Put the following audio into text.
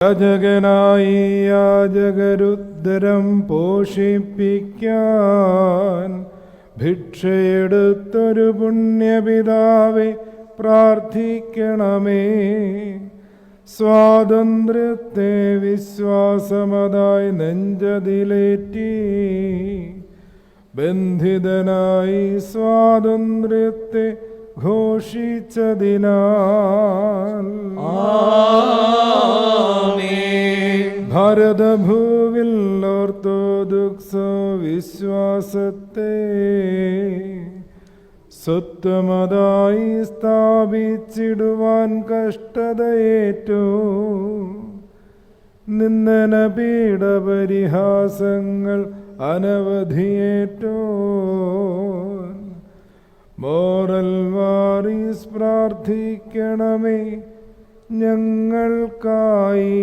യാചകനായി യാചകരുദ്ധരം പോഷിപ്പിക്കാൻ ഭിക്ഷയെടുത്തൊരു പുണ്യപിതാവെ പ്രാർത്ഥിക്കണമേ. സ്വാതന്ത്ര്യത്തെ വിശ്വാസമതായി നെഞ്ചതിലേറ്റി ബന്ധിതനായി സ്വാതന്ത്ര്യത്തെ ഘോഷിച്ചതിനാൽ ഭാരതഭൂവിൽ ഓർത്തോദുക്സോ വിശ്വാസത്തെ സ്വത്വമതായി സ്ഥാപിച്ചിടുവാൻ കഷ്ടതയേറ്റു. നിന്ദന പീഡപരിഹാസങ്ങൾ അനവധിയേറ്റോ. മോറൽ വാറി പ്രാർത്ഥിക്കണമേ ഞങ്ങൾക്കായി.